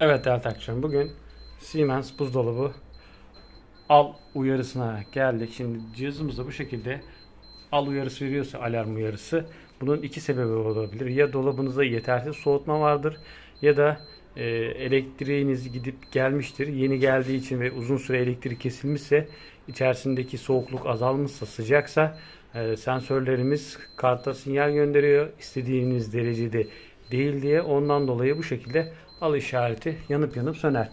Evet değerli takipçilerim bugün Siemens buzdolabı al uyarısına geldik. Şimdi cihazımızda bu şekilde al uyarısı veriyorsa alarm uyarısı bunun iki sebebi olabilir. Ya dolabınızda yetersiz soğutma vardır ya da e, elektriğiniz gidip gelmiştir. Yeni geldiği için ve uzun süre elektrik kesilmişse içerisindeki soğukluk azalmışsa sıcaksa e, sensörlerimiz karta sinyal gönderiyor. İstediğiniz derecede değil diye ondan dolayı bu şekilde al işareti yanıp yanıp söner.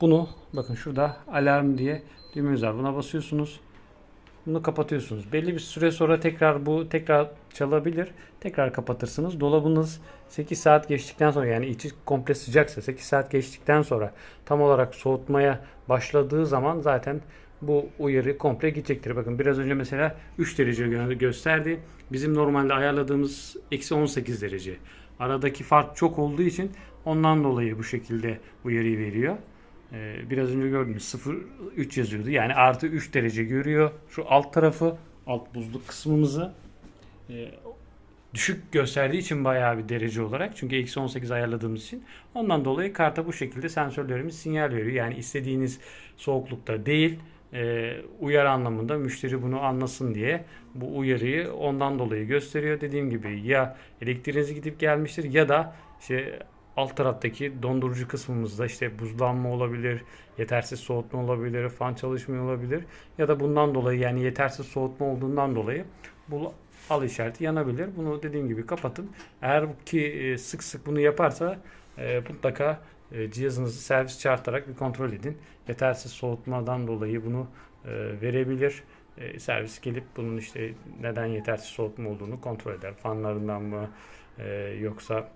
Bunu bakın şurada alarm diye düğmemiz var. Buna basıyorsunuz. Bunu kapatıyorsunuz. Belli bir süre sonra tekrar bu tekrar çalabilir. Tekrar kapatırsınız. Dolabınız 8 saat geçtikten sonra yani içi komple sıcaksa 8 saat geçtikten sonra tam olarak soğutmaya başladığı zaman zaten bu uyarı komple gidecektir. Bakın biraz önce mesela 3 derece gö- gösterdi. Bizim normalde ayarladığımız eksi 18 derece. Aradaki fark çok olduğu için ondan dolayı bu şekilde uyarıyı veriyor. Ee, biraz önce gördünüz 0 3 yazıyordu. Yani artı 3 derece görüyor. Şu alt tarafı alt buzluk kısmımızı e, düşük gösterdiği için bayağı bir derece olarak. Çünkü eksi 18 ayarladığımız için. Ondan dolayı karta bu şekilde sensörlerimiz sinyal veriyor. Yani istediğiniz soğuklukta değil e, uyarı anlamında müşteri bunu anlasın diye bu uyarıyı ondan dolayı gösteriyor. Dediğim gibi ya elektriğiniz gidip gelmiştir ya da işte alt taraftaki dondurucu kısmımızda işte buzlanma olabilir, yetersiz soğutma olabilir, fan çalışmıyor olabilir ya da bundan dolayı yani yetersiz soğutma olduğundan dolayı bu al işareti yanabilir. Bunu dediğim gibi kapatın. Eğer ki e, sık sık bunu yaparsa e, mutlaka e, cihazınızı servis çağırtarak bir kontrol edin. Yetersiz soğutmadan dolayı bunu e, verebilir. E, servis gelip bunun işte neden yetersiz soğutma olduğunu kontrol eder. Fanlarından mı e, yoksa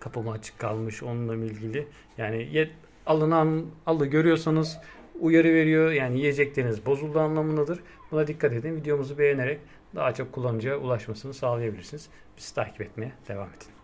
kapı mı açık kalmış onunla ilgili. Yani ye, alınan alı görüyorsanız uyarı veriyor. Yani yiyecekleriniz bozuldu anlamındadır. Buna dikkat edin. Videomuzu beğenerek daha çok kullanıcıya ulaşmasını sağlayabilirsiniz. Bizi takip etmeye devam edin.